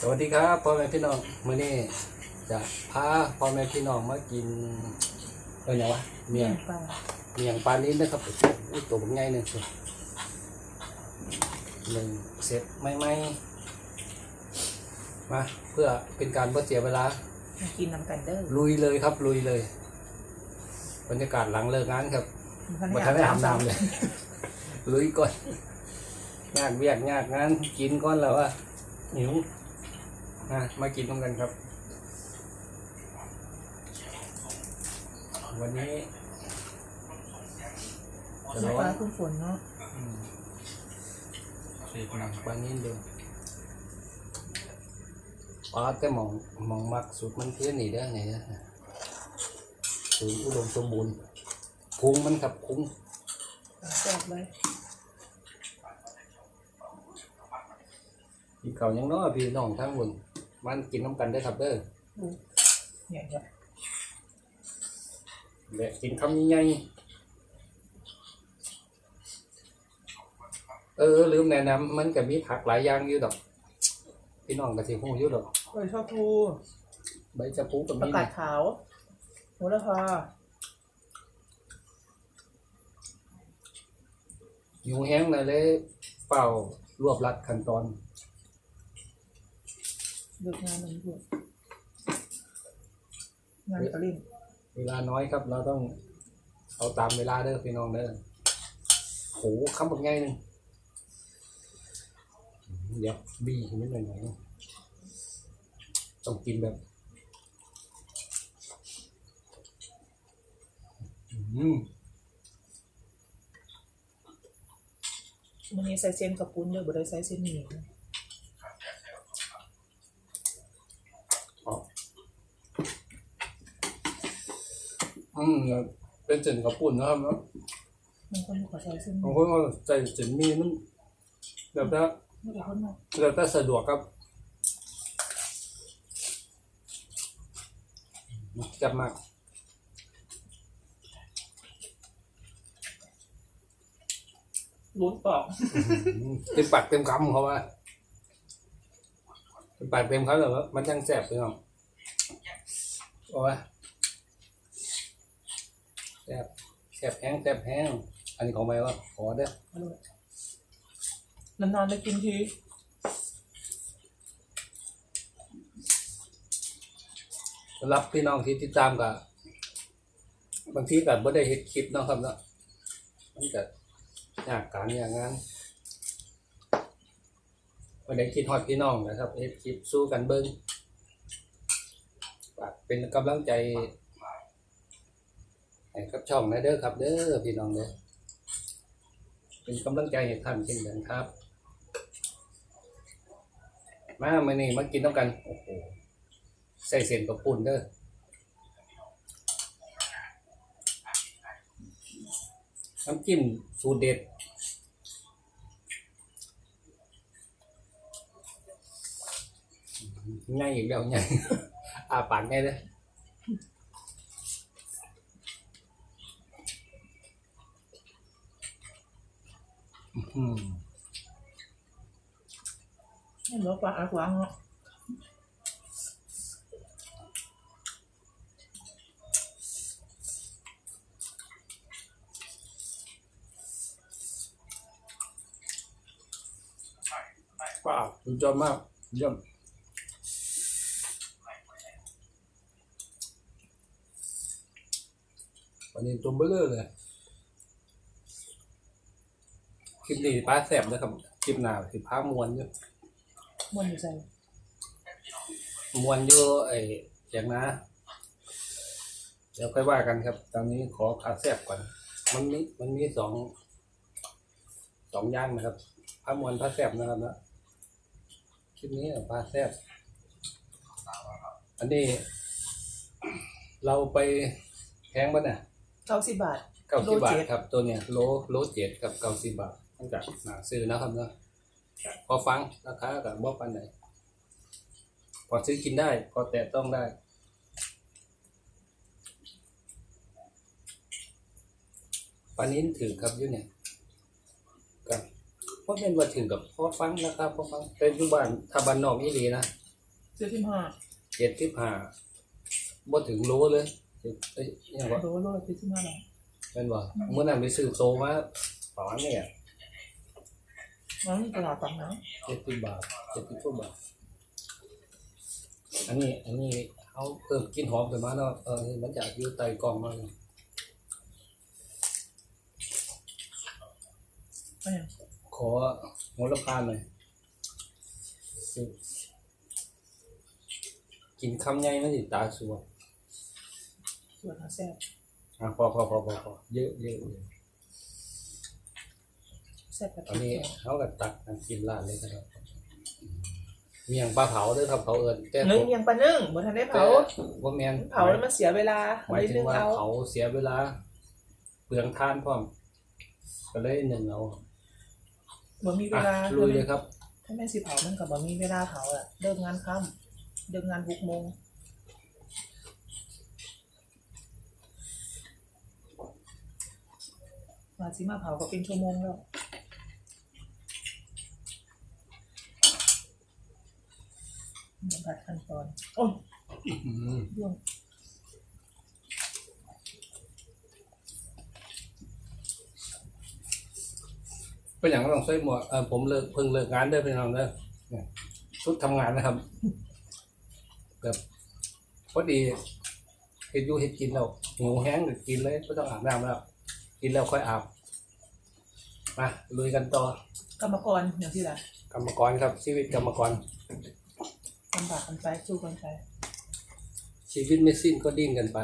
สวัสดีครับพ่อแม่พี่น้องมื้อนี้จะพาพ่อแม่พี่น้องมากินเอ้ยงวะเมียงปลาเมียงปลาลิ้นนะครับอุ้ยตัวผมใหญ่หนึ่งสิหนึ่งเสร็จไม่ไม่มาเพื่อเป็นการบ่เสียเวลามากินน้ำกันเด้อลุยเลยครับ ลุยเลย บรรยากาศหลังเลิกงานครับมันมาทันได้อาบน้ำเลย ลุยก่อนงากเวียกงากงานกินก่อนแล้วอะหิว นะมากินต้องกันครับ วันนี้จะปร้อลานคุณฝนเนาะอืมสีหนังปลานี้เดียวปลาแต่หมองหมองมักสุดมันเพี้ยนนี่ได้อไงนะสูงอุดมสมบูรณ์พุงมันครับพุง แซ่บเลยกินเขาวยังน้อยพี่น้องทั้งบน มันกินน้ำกันได้อครับเด้อดูเนี่ยจ้ะและกินคำใหญ่ๆเออลืมแนะนำมันก็มีผักหลายอย่างอยู่ดอก พี่น้องก็สิฮู้อยู่ดอกโอ้ยชอบทูใบจะปูกับประมีกาศนะขาวโหระพาอยู่แห้งนะเลยเป่ารวบรัดขั้นตอน เลือกงานมันอยู่งานกระลิ่นเวลาน้อยครับ เราต้อง เอาตามเวลาเด้อพี่น้องเด้อโหคำแบบง่ายหนึงเดี๋ยวบีนิดหน่อยหน่อยต้องกินแบบอืมมันนี้ใส่เส้นกระปุ้นเด้อบ่ได้ใส่เส้นหมี่ อืมเป็นเส้นกระปุ่นนะครับเนาะบางคนขอใส่เส้นหบางมี่คนก็ใส่เส้นหมีมันแบบว่าไม่ได้คนมาแล้วแต่สะดวกครับจับมากลุ้นปอกเต็มปากเต็มคำเขาว่าเต็มปากเต็มคำแต่ว่ามันยังแสบพี่น้องโอ้ย แสบแสบแห้งแสบแห้ง อันนี้ของใหม่ว่าขอเด้ออร่อยนานๆได้กินทีสำหรับพี่น้องที่ติดตามกับบางทีกับไม่ได้เห็นคลิปเนาะครับเนาะมันก็ยากการอย่างงานไม่ได้คิดฮอดพี่น้องนะครับเห็นคลิปสู้กันเบิ้งฝากเป็นกำลังใจ ให้กับช่องนะเด้อครับ เด้อพี่น้องเด้อเป็นกำลังใจให้ท่านเช่นกันครับ มามื่อนี้มากินต้องกันโอ้โหใส่เส้นกับปุ่นเด้อน้ำจิ้มสูตรเด็ดง่ายอีกแล้วง่ายอาปากง่ายเลย อื้อหือนี่หลือปลาอาหวางเนาะว้าวสุดยอดมากเยี่ยมวันนี้ตัวเบลอเลย คลิปนี้ป้าแสบนะครับคลิปหน้าสิพามวนอยู่มันอยู่ใส่มวนอยู่ไอ้อย่างนะเดี๋ยวค่อยว่ากันครับ ตอนนี้ขอขาแสบก่อน มันมีมันมีสองสองอย่างนะครับพามวนพาแสบนะครับนะคลิปนี้พาแสบอันนี้ เราไปแพงบ้าน่ะเก้าสิบบาท เก้าโลสิบบาทเจ็ดครับ ตัวเนี้ยโลโลเจ็ดกับเก้าสิบบาท ตั้งจากหนาซื้อนะครับเนาะพอฟังราคากับบ่ปันไหนพอซื้อกินได้ พอแตะต้องได้ปานนี้ถือครับอยุ่เนี่ยก็เพราะเป็นว่าถือกับพอฟังนะครับพอฟังแต่อยุบานถ้าบ้านนอกนี่ดีนะเจ็ดสิบห้าเจ็ดสิบห้าบ่ถึงโลเลยเจ็ดเอ้ยยังว่าโลโลเจ็ดสิบห้าบาทเป็นว่าเมื่อนั้นไปซื้อโตมาประมาณเนี่ย งั้นตลาดปากน้เจ็ดสิบบาทเจ็ดสิบกว่าบาท อันนี้ อันนี้เขาเพิ่มกลินหอมขึ้นมาเนาะเออมันจะอยู่ใต้กล่องมากำอันนี้ขอหัวละพานหน่อยสิกินคำใหญ่มันสิตาสวยส่วนหาแซ่บ อะพอพอพอพอพอเยอะเยอะเยอะ แซ่บกับตอนนี้เขาก็ตักกันกินลาดเลยนะครับเมียงปลาเผาด้วยครับเขาเอิญแต่นึ่งผมยังปลานึ่งบ่ทันได้แต่เผา ว่าแมนเผาแล้วมันเสียเวลาหมายเลยถึนึ่งงว่าเอาเผาเสียเวลา เปลืองทานพร้อมก็เลยหนึ่งเอาบ่มีเวอะลาลุยเลยครับ ถ้าแม่สิเผามันก็บ่มีเวลาเผาอะเลิกงานค่ำเลิกงานหกโมงมาสิมาเผาก็เป็นชั่วโมงแล้ว เดี๋ยวผัดขั้นตอนโอ้ยอืมร่วงเป็นอย่างต้องใส่หมวกเออผมเลิกเพิ่งเลิกงานได้อพี่น้องเด้อเนี่ยชุดทำงานนะครับแบบพอดีเห็ดอยู่เห็ดกินแล้วหิวแห้งก็กินเลยไม่ต้องอาบน้ำแล้ว กินแล้วค่อยอาบมาลุยกันต่อกรรมกรอย่างที่ละกรรมกรครับชีวิตกรรมกร ลำบากกันไปสู้กันไปชีวิตไม่สิ้นก็ดิ้นกันไป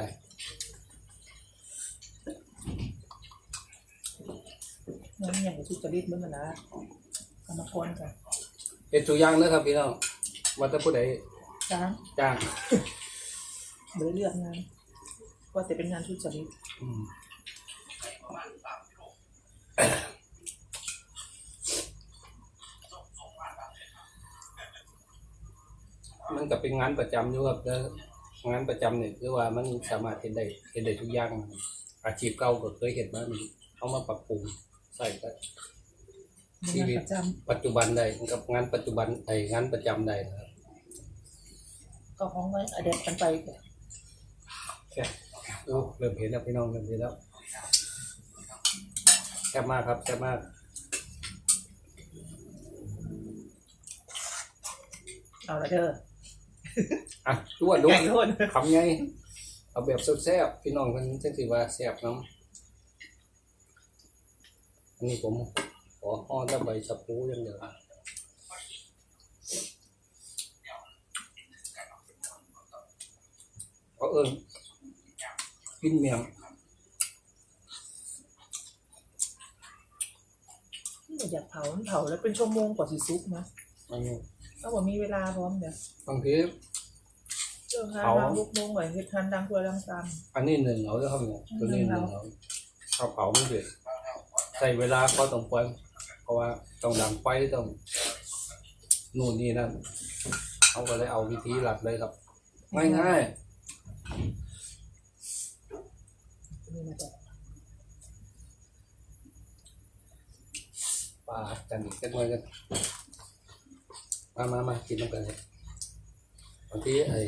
งั้นอย่างกับสุจริตเหมือนกันนะกรรมกรกันเห็ดตัวอย่างนะครับพี่น้องว่าถ้าผู้ใดจ้างจ้างหรือเลือกงานว่าแต่เป็นงานทุจริต อืม มันก็เป็นงานประจำอยู่ครับแล้วงานประจำเนี่ยคือว่ามันสามารถเห็นได้เห็นได้ทุกอย่าง อาชีพเก่าก็เคยเห็นมามันเอามาปรับปรุงใส่ก็เป็นชีงานวิตประจปัจจุบันได้กับงานปัจจุบันไอ้งานประจำได้นะครับำก็ห้องไว้อเด็ดกันไปแค่โอ้เริ่มเห็นแล้วพี่น้องเริ่มเห็นแล้วแซ่บมากครับแซ่บมากเอาละเด้อ อะดูอะดูไก่โทษคำไงเอาแบบแซ่บๆพี่น้องมันจะถือว่าแซ่บเน้ำอันนี้ผมขอห่อแตะใบชะพูอย่างเดียวเพราะเอิญกินเมียงอยากเผามันเผาแล้วเป็นชั่วโมงกว่าสิซุกนะอันนี้ ถ้าว่ามีเวลาพร้อมเดี๋ยวบางทีเลิกงานเผามาหกโมงไหวเฮ็ดทานดังตัวดังตามอันนี้หนึ่งเอาแล้วครับเนี่ยตัวนี้หนึ่งเอาข้าวเผาไม่เดือดใส่เวลาพอสมควรเพราะว่าต้องดังไฟต้องนู่นนี่นั่นเขาก็เลยเอาวิธีหลักเลยครับ ง่ายนี่มาแต่ๆปลากันอีกกันหน่อยกัน มามามากินน้ำกันครับบางทีไอ้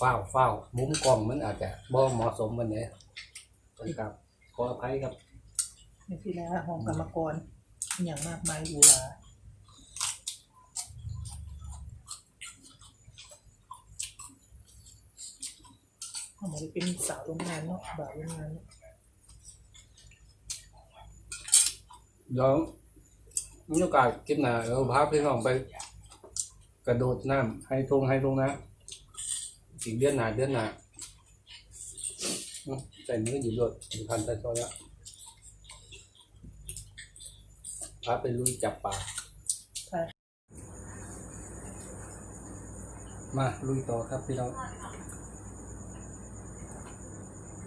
ฟ้าวฟ้าวมุมกล้องมันอาจจะบ่เหมาะสมมันเนี่ยต้องกลับ ขออภัยครับในที่แล้วห้องกรรมกรอหย่างมากมายดูหลาเขาบอกว่าเป็นสาวโรงงานเนาะบ่าวโรงงานเนาะเดี๋ยว มีโอกาสคลิปหน้าเราพาพี่น้องไป กระโดดน้ำให้ทงให้ทงนะอีกเดือนหน้าเดือนหน้าอื้อใส่มือหยิบรถอยู่พันตะซอยละพาไปลุยจับปลาใช่มาลุยต่อครับพี่น้อง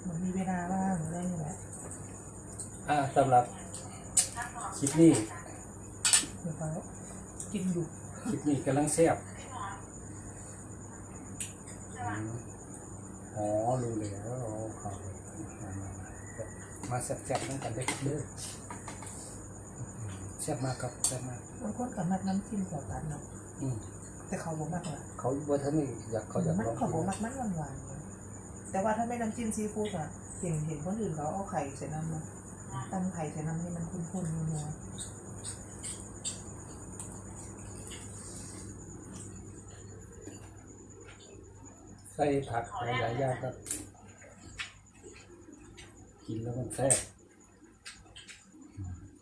มันมีเวลาว่างอะไรอย่างเงี้ยอ่าสำหรับคลิปนี้ เดี๋ยวเขากินอยู่คลิปนี้กำลังแซ่บอืมอ๋อรู้แล้วอ๋อครับมามามามาแซ่บๆนั่งกันได้เด้อแซ่บมากครับแซ่บมากบางคนกับมัดน้ำจิ้มขอตัดเนาะอืมแต่เขาบอกมากกว่าเขาว่าท่านนี่อยากเขาอยากมันลองเขาบอกมากมันหวานหวานๆนะแต่ว่าถ้าไม่น้ำจิ้มซีฟู้ดอะเห็นเห็นคนอื่นเขาเอาไข่ใส่น้ำมาตั้งไข่ใส่น้ำให้มันคุ้นๆนัว ใส่ผักหลายๆอย่างครับ กินแล้วมันแซ่บ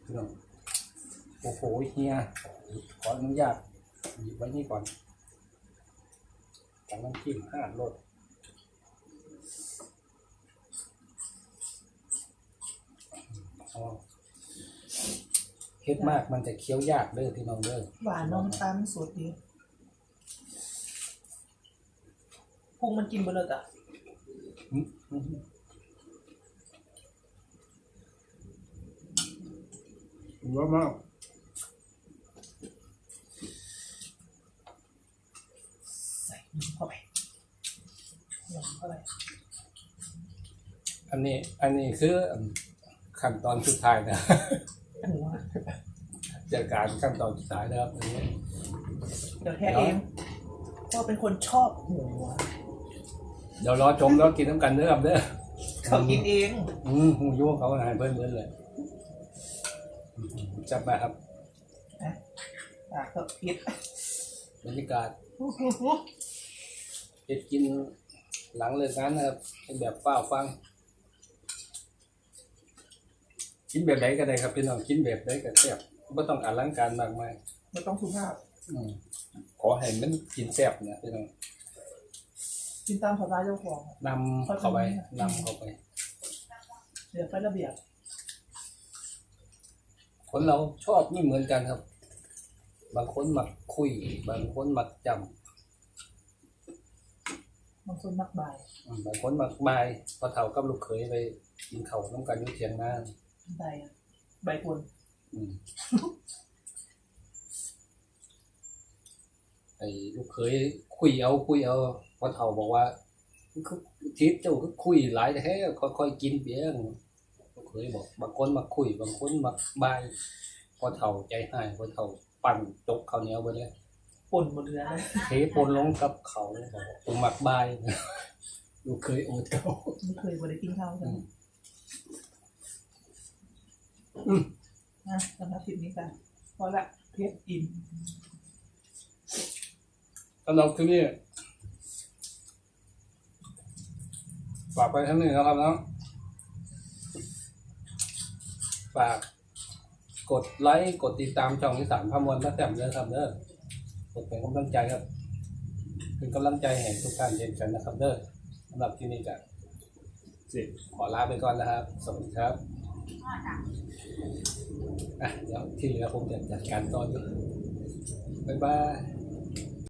เรื่องโอ้โหเฮียขออนุญาตหยิบไว้นี่ก่อนจากน้ำจิ้มห้ารสอ๋อเผ็ดมากมันจะเคี้ยวยากเด้อพี่น้องเด้อหวานน้องตามันสดดี พุงมันกินไปเลยอะอืมอืมอืมว่ามากใส่เข้าไปหยำเข้าไปอันนี้ อันนี้คือขั้นตอนสุดท้ายนะจัดการขั้นตอนสุดท้ายนะครับอันนี้เดี๋ยวแท้เองเพราะเป็นคนชอบหัว เดี๋ยวรอชมแล้วกินน้ำกันเด้อครับเด้อเขากินเองอืมหูยุ่งเขาหายเพิ่มเพิ่มเลยอืมจับมาครับปากก็พิษบรรยากาศเด็ดกินหลังเลิกงานนะครับเป็นแบบฝ้าวฟัง กินแบบไหนก็ได้ครับพี่น้องกินแบบไหนก็แซ่บไม่ต้องอลังการมากมายไม่ต้องสุภาพอืมขอให้มันกินแซ่บนะพี่น้อง กินตามสไตล์เจ้าของนำเข้าไปนำเข้าไป เดี๋ยวไประเบียบคนเราชอบไม่เหมือนกันครับ บางคนมักคุย บางคนมักจบางคนมักบ่ายำอืมบางคนมักบายพอเฒ่ากับลูกเขยไปกินเขาวน้ำกันอยู่เถียงนาใบอะใบคนอืมไอ้ลูกเขยคุยเอาคุยเอา พอเฒ่าบอกว่าคือทิศเจ้าก็คุยหลายแท้ค่อยๆกินเบียงลูกเขยบอกบางคนมักคุยบางคนมักบายพอเฒ่าใจหายพอเฒ่าปั่นจกข้าวเหนียวไปเลยป่นหมดเรือเลยเทปนลงกับเขาบอกผมมักบายลูกเคยโอดเขาไม่เคยบริกินข้าวกันอืมนะสำหรับคลิปนี้กันพอละเพชรอิ่มสำหรับคลิปนี้ ฝากไปทั้งนี้นะครับเนาะฝากกดไลค์กดติดตามช่องที่สามพมวลพระแจมเด้อครับเด้อกดเป็นกำลังใจครับ เป็นกำลังใจให้ทุกท่านเช่นกันนะครับเด้อสำหรับที่นี่จะสิขอลาไปก่อนนะครับ สวัสดีครับอะเดี๋ยวที่เหลือผมจะจัดการตอนนี้บ๊ายบาย